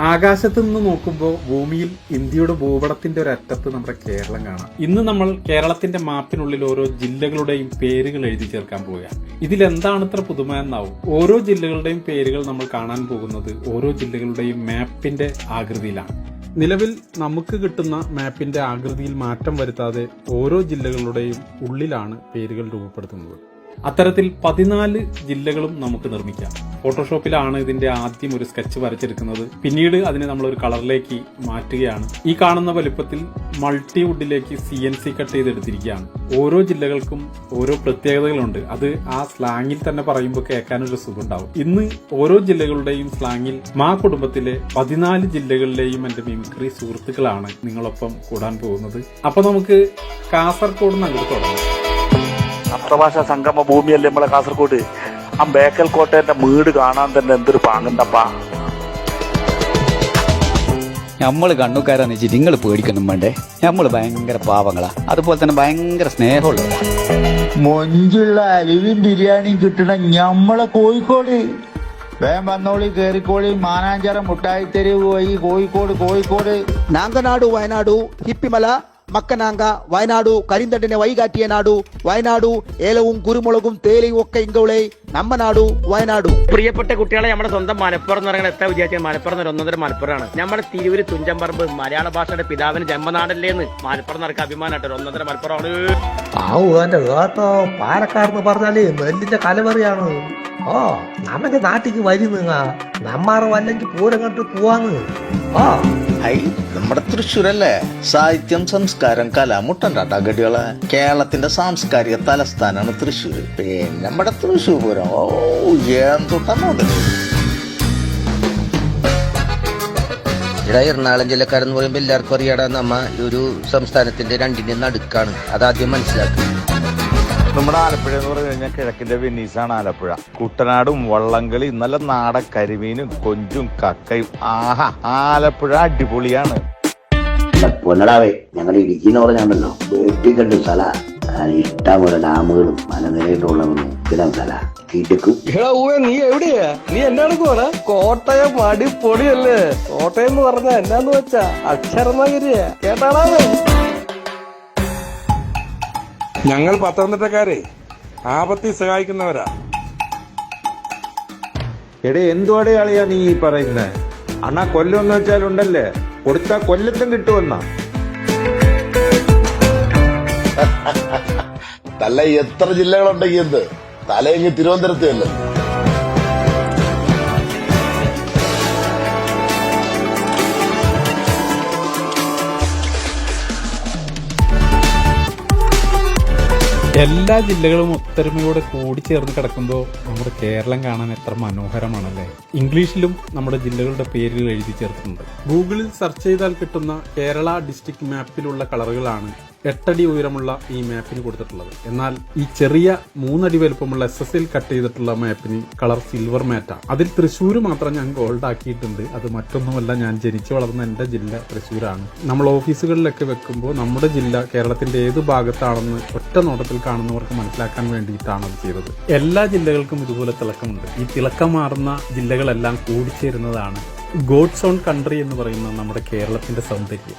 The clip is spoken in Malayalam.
ആകാശത്ത് നിന്ന് നോക്കുമ്പോൾ ഭൂമിയിൽ ഇന്ത്യയുടെ ഭൂപടത്തിന്റെ ഒരു അറ്റത്ത് നമ്മുടെ കേരളം കാണാം. ഇന്ന് നമ്മൾ കേരളത്തിന്റെ മാപ്പിനുള്ളിൽ ഓരോ ജില്ലകളുടെയും പേരുകൾ എഴുതി ചേർക്കാൻ പോവുകയാണ്. ഇതിൽ എന്താണ് ഇത്ര പുതുമ എന്നാവും. ഓരോ ജില്ലകളുടെയും പേരുകൾ നമ്മൾ കാണാൻ പോകുന്നത് ഓരോ ജില്ലകളുടെയും മാപ്പിന്റെ ആകൃതിയിലാണ്. നിലവിൽ നമുക്ക് കിട്ടുന്ന മാപ്പിന്റെ ആകൃതിയിൽ മാറ്റം വരുത്താതെ ഓരോ ജില്ലകളുടെയും ഉള്ളിലാണ് പേരുകൾ രൂപപ്പെടുത്തുന്നത്. അത്തരത്തിൽ പതിനാല് ജില്ലകളും നമുക്ക് നിർമ്മിക്കാം. ഫോട്ടോഷോപ്പിലാണ് ഇതിന്റെ ആദ്യം ഒരു സ്കെച്ച് വരച്ചെടുക്കുന്നത് പിന്നീട് അതിനെ നമ്മൾ ഒരു കളറിലേക്ക് മാറ്റുകയാണ്. ഈ കാണുന്ന വലുപ്പത്തിൽ മൾട്ടിവുഡിലേക്ക് സി എൻ സി കട്ട് ചെയ്തെടുത്തിരിക്കുകയാണ്. ഓരോ ജില്ലകൾക്കും ഓരോ പ്രത്യേകതകളുണ്ട്. അത് ആ സ്ലാങ്ങിൽ തന്നെ പറയുമ്പോൾ കേൾക്കാനൊരു സുഖമുണ്ടാവും. ഇന്ന് ഓരോ ജില്ലകളുടെയും സ്ലാങ്ങിൽ മാ കുടുംബത്തിലെ പതിനാല് ജില്ലകളിലെയും എന്റെ മിമിക്രി സുഹൃത്തുക്കളാണ് നിങ്ങളൊപ്പം കൂടാൻ പോകുന്നത്. അപ്പൊ നമുക്ക് കാസർഗോഡ് നിന്ന് അപ്രഭാഷ സംഗമ ഭൂമിയല്ലേ നമ്മളെ കാസർഗോഡ്? ആ ബേക്കൽ കോട്ടേന്റെ വീട് കാണാൻ തന്നെ എന്തൊരു പാങ്ങണ്ടപ്പാ. നമ്മൾ കണ്ണുക്കാരാന്ന് വെച്ചിട്ട് നിങ്ങൾ പേടിക്കണം വേണ്ടേ? നമ്മൾ ഭയങ്കര പാവങ്ങളാ. അതുപോലെ തന്നെ ഭയങ്കര സ്നേഹമുള്ള മൊഞ്ചുള്ള അലിവും ബിരിയാണിയും കിട്ടണ ഞമ്മളെ കോഴിക്കോട്. വേം വന്നോളി കേറിക്കോളി മാനാഞ്ചിറ മുട്ടായിത്തെരുവ് പോയി കോഴിക്കോട് കോഴിക്കോട്. നാങ്കനാട് വയനാട് ഹിപ്പിമല മക്കനാങ്ക വയനാട് കരിന്തണ്ടിനെ വൈകാട്ടിയ നാടു വയനാട് ഏലവും കുരുമുളകും തേലയും ഒക്കെ ഇങ്കോളെ നമ്മ നാടു വയനാട്. പ്രിയപ്പെട്ട കുട്ടികളെ നമ്മുടെ സ്വന്തം മലപ്പുറം എന്ന് പറയുന്നത് എത്ര വിദ്യാർത്ഥികൾ? മലപ്പുറം ഒരു ഒന്നൊന്നര മലപ്പുറമാണ്. നമ്മുടെ തിരൂര് തുഞ്ചമ്പറമ്പ് മലയാള ഭാഷയുടെ പിതാവിന് ജന്മനാടല്ലേന്ന് മലപ്പുറം നടക്കുക അഭിമാനമായിട്ട് ഒരു ഒന്നൊന്നര മലപ്പുറമാണ്. ആ എന്റെ കേട്ടോ പറഞ്ഞാലേ നെല്ലിന്റെ കലവറിയാണ്. ഓ നമ്മുടെ നാട്ടിക്ക് വരുന്ന നമ്മാറോ അല്ലെങ്കിൽ പൂരം കണ്ടിട്ട് പോവാന്ന്. ഓ ഹൈ നമ്മുടെ തൃശ്ശൂരല്ലേ? സാഹിത്യം സംസ്കാരം കല മുട്ടണ്ടാട്ടാ ഗടികളെ. കേരളത്തിന്റെ സാംസ്കാരിക തലസ്ഥാനാണ് തൃശ്ശൂർ പിന്നെ നമ്മുടെ തൃശ്ശൂർ പൂരം. ഓ എന്തുട്ടാ മുതൽ ഇവിടെ എറണാകുളം ജില്ലക്കാരെന്ന് പറയുമ്പോൾ എല്ലാവർക്കും അറിയാടാ നമ്മ ഒരു സംസ്ഥാനത്തിന്റെ രണ്ടിന്റെ നടുക്കാണ്. അതാദ്യം മനസ്സിലാക്കുക നമ്മുടെ ആലപ്പുഴ എന്ന് പറഞ്ഞു കഴിഞ്ഞാൽ കിഴക്കിന്റെ വെന്നീസാണ് ആലപ്പുഴ. കുട്ടനാടും വള്ളംകളി നല്ല നാടൻ കരിമീനും കൊഞ്ചും കക്കയും. ആഹാ ആലപ്പുഴ അടിപൊളിയാണ്. പൊന്നടാവേ ഞങ്ങൾ ഇടുക്കി എന്ന് പറഞ്ഞാണല്ലോ വെട്ടിക്കണ്ട് സ്ഥല. ഇഷ്ടംപോലെ ഡാമുകളും മലനിരയിട്ടുള്ളതും ഇത്തരം സ്ഥല. കിടക്കും നീ എവിടെയാ? നീ എന്നാണ് പോണ? കോട്ടയം അടിപൊളിയല്ലേ കോട്ടയം എന്ന് പറഞ്ഞ എന്നാന്ന് വെച്ചാ? അക്ഷരമാകരിയാ കേട്ടാടാ ഞങ്ങൾ പത്തനംതിട്ടക്കാരെ ആപത്തി സഹായിക്കുന്നവരാ. എടേ എന്തുവാടെ ആളിയാ നീ ഈ പറയുന്നത് അണ്ണാ കൊല്ലം വെച്ചാൽ ഉണ്ടല്ലേ? കൊടുത്താ കൊല്ലത്തും കിട്ടുമെന്നാ. തല എത്ര ജില്ലകളുണ്ടെങ്കിൽ എന്ത്? തലയെങ്കിൽ തിരുവനന്തപുരത്ത് അല്ലേ എല്ലാ ജില്ലകളും ഒത്തൊരുമയോടെ കൂടിച്ചേർന്ന് കിടക്കുമ്പോൾ നമ്മുടെ കേരളം കാണാൻ എത്ര മനോഹരമാണല്ലേ? ഇംഗ്ലീഷിലും നമ്മുടെ ജില്ലകളുടെ പേരുകൾ എഴുതി ചേർത്തിട്ടുണ്ട് ഗൂഗിളിൽ സെർച്ച് ചെയ്താൽ കിട്ടുന്ന കേരള ഡിസ്ട്രിക്ട് മാപ്പിലുള്ള കളറുകളാണ് എട്ടടി ഉയരമുള്ള ഈ മാപ്പിന് കൊടുത്തിട്ടുള്ളത്. എന്നാൽ ഈ ചെറിയ മൂന്നടി വലുപ്പമുള്ള എസ് എസ് എൽ കട്ട് ചെയ്തിട്ടുള്ള മാപ്പിന് കളർ സിൽവർ മാറ്റാണ് അതിൽ തൃശ്ശൂർ മാത്രം ഞാൻ ഗോൾഡ് ആക്കിയിട്ടുണ്ട്. അത് മറ്റൊന്നുമല്ല ഞാൻ ജനിച്ചു വളർന്ന എന്റെ ജില്ല തൃശ്ശൂരാണ്. നമ്മൾ ഓഫീസുകളിലൊക്കെ വെക്കുമ്പോൾ നമ്മുടെ ജില്ല കേരളത്തിന്റെ ഏത് ഭാഗത്താണെന്ന് ഒറ്റ നോട്ടത്തിൽ കാണുന്നവർക്ക് മനസ്സിലാക്കാൻ വേണ്ടിയിട്ടാണ് അത് ചെയ്തത്. എല്ലാ ജില്ലകൾക്കും ഇതുപോലെ തിളക്കമുണ്ട്. ഈ തിളക്കം മാറുന്ന ജില്ലകളെല്ലാം കൂടിച്ചേരുന്നതാണ് ഗോഡ്സ് ഓൺ കൺട്രി എന്ന് പറയുന്ന നമ്മുടെ കേരളത്തിന്റെ സൗന്ദര്യം.